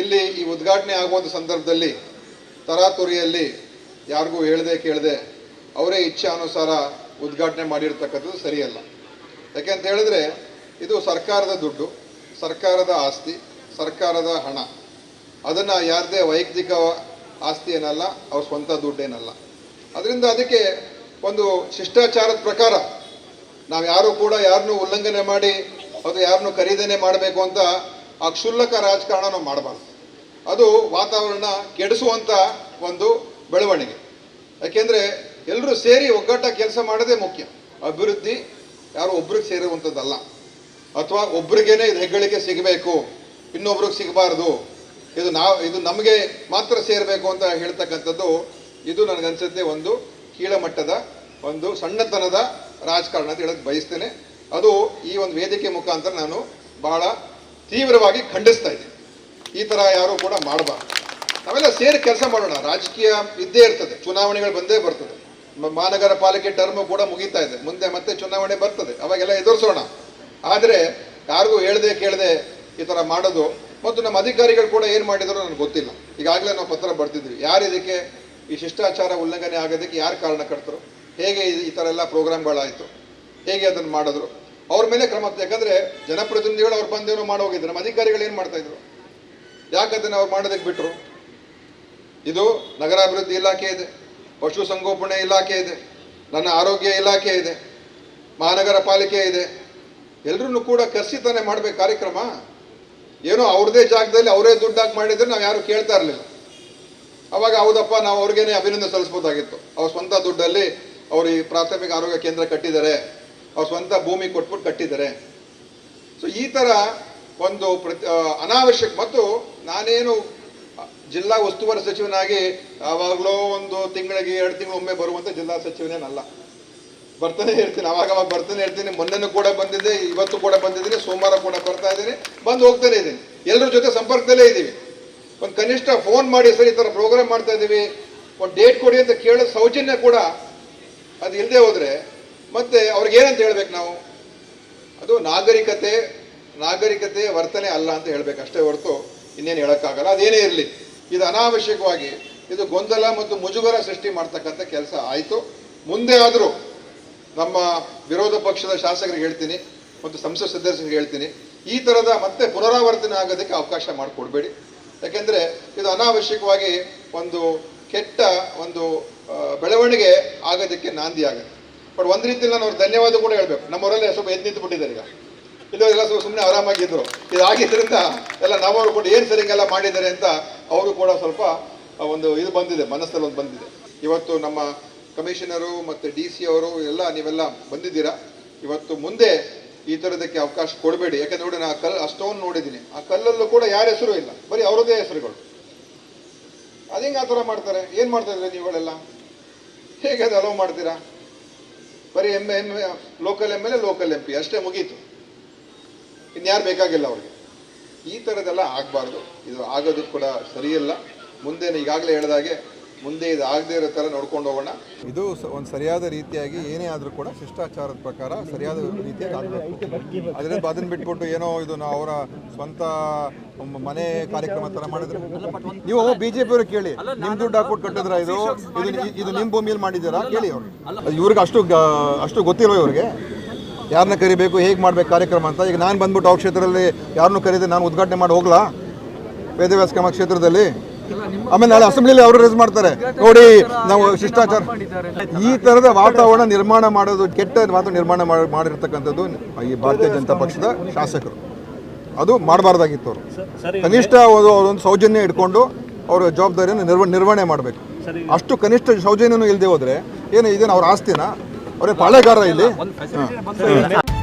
ಇಲ್ಲಿ ಈ ಉದ್ಘಾಟನೆ ಆಗುವಂಥ ಸಂದರ್ಭದಲ್ಲಿ ತರಾತುರಿಯಲ್ಲಿ ಯಾರಿಗೂ ಹೇಳದೆ ಕೇಳದೆ ಅವರೇ ಇಚ್ಛಾನುಸಾರ ಉದ್ಘಾಟನೆ ಮಾಡಿರ್ತಕ್ಕಂಥದ್ದು ಸರಿಯಲ್ಲ. ಯಾಕೆ ಅಂತ ಹೇಳಿದ್ರೆ ಇದು ಸರ್ಕಾರದ ದುಡ್ಡು, ಸರ್ಕಾರದ ಆಸ್ತಿ, ಸರ್ಕಾರದ ಹಣ. ಅದನ್ನು ಯಾರದೇ ವೈಯಕ್ತಿಕ ಆಸ್ತಿ ಏನಲ್ಲ ಅವ್ರ ಸ್ವಂತ ದುಡ್ಡೇನಲ್ಲ. ಅದರಿಂದ ಅದಕ್ಕೆ ಒಂದು ಶಿಷ್ಟಾಚಾರದ ಪ್ರಕಾರ ನಾವು ಯಾರು ಕೂಡ ಯಾರನ್ನೂ ಉಲ್ಲಂಘನೆ ಮಾಡಿ, ಅದು ಯಾರನ್ನೂ ಖರೀದನೆ ಮಾಡಬೇಕು ಅಂತ ಆ ಕ್ಷುಲ್ಲಕ ರಾಜಕಾರಣ ನಾವು ಮಾಡಬಾರ್ದು. ಅದು ವಾತಾವರಣ ಕೆಡಿಸುವಂಥ ಒಂದು ಬೆಳವಣಿಗೆ. ಯಾಕೆಂದರೆ ಎಲ್ಲರೂ ಸೇರಿ ಒಗ್ಗಟ್ಟಾಗಿ ಕೆಲಸ ಮಾಡೋದೇ ಮುಖ್ಯ. ಅಭಿವೃದ್ಧಿ ಯಾರು ಒಬ್ರಿಗೆ ಸೇರುವಂಥದ್ದಲ್ಲ ಅಥವಾ ಒಬ್ರಿಗೇನೆ ಇದು ಹೆಗ್ಗಳಿಕೆ ಸಿಗಬೇಕು, ಇನ್ನೊಬ್ರಿಗೆ ಸಿಗಬಾರ್ದು. ಇದು ನಾವು, ಇದು ನಮಗೆ ಮಾತ್ರ ಸೇರಬೇಕು ಅಂತ ಹೇಳ್ತಕ್ಕಂಥದ್ದು ಇದು ನನಗನ್ಸುತ್ತೆ ಒಂದು ಕೀಳಮಟ್ಟದ, ಒಂದು ಸಣ್ಣತನದ ರಾಜಕಾರಣ ಅಂತ ಹೇಳೋಕ್ಕೆ ಬಯಸ್ತೇನೆ. ಅದು ಈ ಒಂದು ವೇದಿಕೆ ಮುಖಾಂತರ ನಾನು ಬಹಳ ತೀವ್ರವಾಗಿ ಖಂಡಿಸ್ತಾ ಇದೆ. ಈ ಥರ ಯಾರು ಕೂಡ ಮಾಡಬಾರ್ದು. ನಾವೆಲ್ಲ ಸೇರಿ ಕೆಲಸ ಮಾಡೋಣ. ರಾಜಕೀಯ ಇದ್ದೇ ಇರ್ತದೆ. ಚುನಾವಣೆಗಳು ಬಂದೇ ಬರ್ತದೆ. ಮಹಾನಗರ ಪಾಲಿಕೆ ಟರ್ಮ್ ಕೂಡ ಮುಗೀತಾ ಇದೆ. ಮುಂದೆ ಮತ್ತೆ ಚುನಾವಣೆ ಬರ್ತದೆ. ಅವಾಗೆಲ್ಲ ಎದುರಿಸೋಣ. ಆದರೆ ಯಾರಿಗೂ ಹೇಳದೆ ಕೇಳದೆ ಈ ಥರ ಮಾಡೋದು ಮತ್ತು ನಮ್ಮ ಅಧಿಕಾರಿಗಳು ಕೂಡ ಏನು ಮಾಡಿದ್ರು ನನಗೆ ಗೊತ್ತಿಲ್ಲ. ಈಗಾಗಲೇ ನಾವು ಪತ್ರ ಬರ್ತಿದ್ವಿ ಯಾರು ಇದಕ್ಕೆ ಈ ಶಿಷ್ಟಾಚಾರ ಉಲ್ಲಂಘನೆ ಆಗೋದಕ್ಕೆ ಯಾರು ಕಾರಣಕರ್ತರು ಹೇಗೆ ಈ- ಈ ಥರ ಎಲ್ಲ ಪ್ರೋಗ್ರಾಮ್ಗಳಾಯಿತು ಹೇಗೆ ಅದನ್ನು ಮಾಡಿದ್ರು? ಅವ್ರ ಮೇಲೆ ಕ್ರಮ ಯಾಕಂದರೆ ಜನಪ್ರತಿನಿಧಿಗಳು ಅವ್ರು ಬಂದೇನೋ ಮಾಡೋಗಿದ್ರು ನಮ್ಮ ಅಧಿಕಾರಿಗಳು ಏನು ಮಾಡ್ತಾ ಇದ್ರು? ಯಾಕಂದ್ರೆ ಅವ್ರು ಮಾಡೋದಕ್ಕೆ ಬಿಟ್ಟರು ಇದು ನಗರಾಭಿವೃದ್ಧಿ ಇಲಾಖೆ ಇದೆ. ಪಶು ಸಂಗೋಪನೆ ಇಲಾಖೆ ಇದೆ. ನನ್ನ ಆರೋಗ್ಯ ಇಲಾಖೆ ಇದೆ. ಮಹಾನಗರ ಪಾಲಿಕೆ ಇದೆ. ಎಲ್ಲರೂ ಕೂಡ ಕರೆಸಿ ತಾನೇ ಮಾಡಬೇಕು ಕಾರ್ಯಕ್ರಮ? ಏನೋ ಅವ್ರದೇ ಜಾಗದಲ್ಲಿ ಅವರೇ ದುಡ್ಡಾಗಿ ಮಾಡಿದ್ರೆ ನಾವು ಯಾರು ಕೇಳ್ತಾ ಇರಲಿಲ್ಲ. ಅವಾಗ ಹೌದಪ್ಪ, ನಾವು ಅವ್ರಿಗೇನೆ ಅಭಿನಂದನೆ ಸಲ್ಲಿಸ್ಬೋದಾಗಿತ್ತು. ಅವ್ರ ಸ್ವಂತ ದುಡ್ಡಲ್ಲಿ ಅವರು ಈ ಪ್ರಾಥಮಿಕ ಆರೋಗ್ಯ ಕೇಂದ್ರ ಕಟ್ಟಿದ್ದಾರೆ. ಅವ್ರ ಸ್ವಂತ ಭೂಮಿ ಕೊಟ್ಬಿಟ್ಟು ಕಟ್ಟಿದ್ದಾರೆ. ಸೊ ಈ ಥರ ಒಂದು ಪ್ರತಿ ಅನಾವಶ್ಯಕ ಮತ್ತು ನಾನೇನು ಜಿಲ್ಲಾ ಉಸ್ತುವಾರಿ ಸಚಿವನಾಗಿ ಯಾವಾಗಲೋ ಒಂದು ತಿಂಗಳಿಗೆ ಎರಡು ತಿಂಗಳು ಒಮ್ಮೆ ಬರುವಂಥ ಜಿಲ್ಲಾ ಸಚಿವನೇನಲ್ಲ ಬರ್ತಾನೆ ಇರ್ತೀನಿ ಅವಾಗ ಅವಾಗ ಬರ್ತಾನೆ ಇರ್ತೀನಿ ಮೊನ್ನೆನೂ ಕೂಡ ಬಂದಿದ್ದೆ, ಇವತ್ತು ಕೂಡ ಬಂದಿದ್ದೀನಿ, ಸೋಮವಾರ ಕೂಡ ಬರ್ತಾ ಇದ್ದೀನಿ. ಬಂದು ಹೋಗ್ತಾನೆ ಇದ್ದೀನಿ. ಎಲ್ಲರ ಜೊತೆ ಸಂಪರ್ಕದಲ್ಲೇ ಇದ್ದೀವಿ. ಒಂದು ಕನಿಷ್ಠ ಫೋನ್ ಮಾಡಿ, ಸರ್, ಈ ಥರ ಪ್ರೋಗ್ರಾಮ್ ಮಾಡ್ತಾ ಇದ್ದೀವಿ. ಒಂದು ಡೇಟ್ ಕೊಡಿ ಅಂತ ಕೇಳೋ ಸೌಜನ್ಯ ಕೂಡ ಅದು ಇಲ್ಲದೆ ಹೋದರೆ ಮತ್ತೆ ಅವ್ರಿಗೆ ಏನಂತ ಹೇಳ್ಬೇಕು ನಾವು? ಅದು ನಾಗರಿಕತೆ ನಾಗರಿಕತೆ ವರ್ತನೆ ಅಲ್ಲ ಅಂತ ಹೇಳ್ಬೇಕು ಅಷ್ಟೇ ಹೊರತು ಇನ್ನೇನು ಹೇಳೋಕ್ಕಾಗಲ್ಲ. ಅದೇನೇ ಇರಲಿ, ಇದು ಅನಾವಶ್ಯಕವಾಗಿ ಇದು ಗೊಂದಲ ಮತ್ತು ಮುಜುಗರ ಸೃಷ್ಟಿ ಮಾಡ್ತಕ್ಕಂಥ ಕೆಲಸ ಆಯಿತು. ಮುಂದೆ ಆದರೂ ನಮ್ಮ ವಿರೋಧ ಪಕ್ಷದ ಶಾಸಕರಿಗೆ ಹೇಳ್ತೀನಿ ಮತ್ತು ಸಂಸತ್ ಸದಸ್ಯರಿಗೆ ಹೇಳ್ತೀನಿ, ಈ ಥರದ ಮತ್ತೆ ಪುನರಾವರ್ತನೆ ಆಗೋದಕ್ಕೆ ಅವಕಾಶ ಮಾಡಿಕೊಡ್ಬೇಡಿ. ಯಾಕೆಂದರೆ ಇದು ಅನಾವಶ್ಯಕವಾಗಿ ಒಂದು ಕೆಟ್ಟ ಒಂದು ಬೆಳವಣಿಗೆ ಆಗೋದಕ್ಕೆ ನಾಂದಿ ಆಗುತ್ತೆ. ಬಟ್ ಒಂದು ರೀತಿಯಲ್ಲಿ ನಾನು ಅವ್ರು ಧನ್ಯವಾದ ಕೂಡ ಹೇಳ್ಬೇಕು. ನಮ್ಮವರೆಲ್ಲ ಸ್ವಲ್ಪ ಎದ್ದು ನಿಂತು ಬಿಟ್ಟಿದ್ದಾರೆ ಈಗ. ಇದು ಸ್ವಲ್ಪ ಸುಮ್ಮನೆ ಆರಾಮಾಗಿದ್ರು ಇದಾಗಿದ್ದರಿಂದ ಎಲ್ಲ ನಮ್ಮವರು ಕೂಡ ಏನು ಸರಿಗೆಲ್ಲ ಮಾಡಿದ್ದಾರೆ ಅಂತ ಅವರು ಕೂಡ ಸ್ವಲ್ಪ ಒಂದು ಇದು ಬಂದಿದೆ, ಮನಸ್ಸಲ್ಲಿ ಒಂದು ಬಂದಿದೆ. ಇವತ್ತು ನಮ್ಮ ಕಮಿಷನರು ಮತ್ತು ಡಿ ಸಿ ಅವರು ಎಲ್ಲ ನೀವೆಲ್ಲ ಬಂದಿದ್ದೀರಾ? ಇವತ್ತು ಮುಂದೆ ಈ ಥರದಕ್ಕೆ ಅವಕಾಶ ಕೊಡಬೇಡಿ. ಯಾಕಂದ್ರೆ ನೋಡಿ ನಾನು ಆ ಕಲ್ಲು ಅಷ್ಟೊಂದು ನೋಡಿದ್ದೀನಿ. ಆ ಕಲ್ಲಲ್ಲೂ ಕೂಡ ಯಾರ ಹೆಸರು ಇಲ್ಲ. ಬರೀ ಅವರದೇ ಹೆಸರುಗಳು. ಅದೇಂಗೆ ಆ ಥರ ಮಾಡ್ತಾರೆ? ಏನು ಮಾಡ್ತಾ ಇದ್ರೆ ನೀವುಗಳೆಲ್ಲ ಹೇಗೆ ಅದು ಅಲೋ ಮಾಡ್ತೀರಾ? ಬರೀ M M local M L A local M P ಅಷ್ಟೇ ಮುಗೀತು. ಇನ್ಯಾರು ಬೇಕಾಗಿಲ್ಲ ಅವ್ರಿಗೆ. ಈ ಥರದ್ದೆಲ್ಲ ಆಗಬಾರ್ದು. ಇದು ಆಗೋದು ಕೂಡ ಸರಿಯಲ್ಲ. ಮುಂದೇನು ಈಗಾಗಲೇ ಹೇಳಿದಾಗೆ ಮುಂದೆ ಇದು ಆಗದೇ ಇರೋ ಥರ ನೋಡ್ಕೊಂಡು ಹೋಗೋಣ. ಇದು ಒಂದು ಸರಿಯಾದ ರೀತಿಯಾಗಿ ಏನೇ ಆದರೂ ಕೂಡ ಶಿಷ್ಟಾಚಾರದ ಪ್ರಕಾರ ಸರಿಯಾದ ರೀತಿಯಾಗಿ ಆಗಬೇಕು. ಅದರಿಂದ ಅದನ್ನು ಬಿಟ್ಬಿಟ್ಟು ಏನೋ ಇದು ಅವರ ಸ್ವಂತ ಮನೆ ಕಾರ್ಯಕ್ರಮ ಥರ ಮಾಡಿದ್ರೆ ನೀವು ಬಿ ಜೆ ಪಿಯವರು ಕೇಳಿ. ನಿಮ್ಮ ದುಡ್ಡು ಹಾಕ್ಬಿಟ್ಟು ಕಟ್ಟಿದ್ರ ಇದು? ಇದು ಇದು ನಿಮ್ಮ ಭೂಮಿಯಲ್ಲಿ ಮಾಡಿದ್ದೀರಾ? ಕೇಳಿ ಅವ್ರು. ಇವ್ರಿಗೆ ಅಷ್ಟು ಗ- ಅಷ್ಟು ಗೊತ್ತಿಲ್ಲ ಇವ್ರಿಗೆ? ಯಾರನ್ನ ಕರಿಬೇಕು ಹೇಗೆ ಮಾಡ್ಬೇಕು ಕಾರ್ಯಕ್ರಮ ಅಂತ? ಈಗ ನಾನು ಬಂದ್ಬಿಟ್ಟು ಅವ್ರ ಕ್ಷೇತ್ರದಲ್ಲಿ ಯಾರನ್ನೂ ಕರೀದೆ ನಾನು ಉದ್ಘಾಟನೆ ಮಾಡಿ ಹೋಗ್ಲಾ? ವೇದವ್ಯಾಸ ಕ್ರಮ ಕ್ಷೇತ್ರದಲ್ಲಿ ಆಮೇಲೆ ನಾಳೆ ಅಸೆಂಬ್ಲಿಯಲ್ಲಿ ಅವರು ರೇಸ್ ಮಾಡ್ತಾರೆ. ನೋಡಿ ನಾವು ಶಿಷ್ಟಾಚಾರ ಈ ಥರದ ವಾತಾವರಣ ನಿರ್ಮಾಣ ಮಾಡೋದು ಕೆಟ್ಟ ವಾತಾವರಣ ನಿರ್ಮಾಣ ಮಾಡಿ- ಮಾಡಿರ್ತಕ್ಕಂಥದ್ದು ಈ ಭಾರತೀಯ ಜನತಾ ಪಕ್ಷದ ಶಾಸಕರು. ಅದು ಮಾಡಬಾರ್ದಾಗಿತ್ತು ಅವರು. ಕನಿಷ್ಠ ಒಂದು ಸೌಜನ್ಯ ಇಟ್ಕೊಂಡು ಅವರ ಜವಾಬ್ದಾರಿಯನ್ನು ನಿರ್ವ ನಿರ್ವಹಣೆ ಮಾಡಬೇಕು. ಅಷ್ಟು ಕನಿಷ್ಠ ಸೌಜನ್ಯನೂ ಇಲ್ಲದೆ ಹೋದರೆ ಏನು ಇದೇನು ಅವ್ರ ಆಸ್ತಿನ? ಅವರೇ ಪಾಳೆಗಾರ ಇಲ್ಲಿ? ಹಾಂ.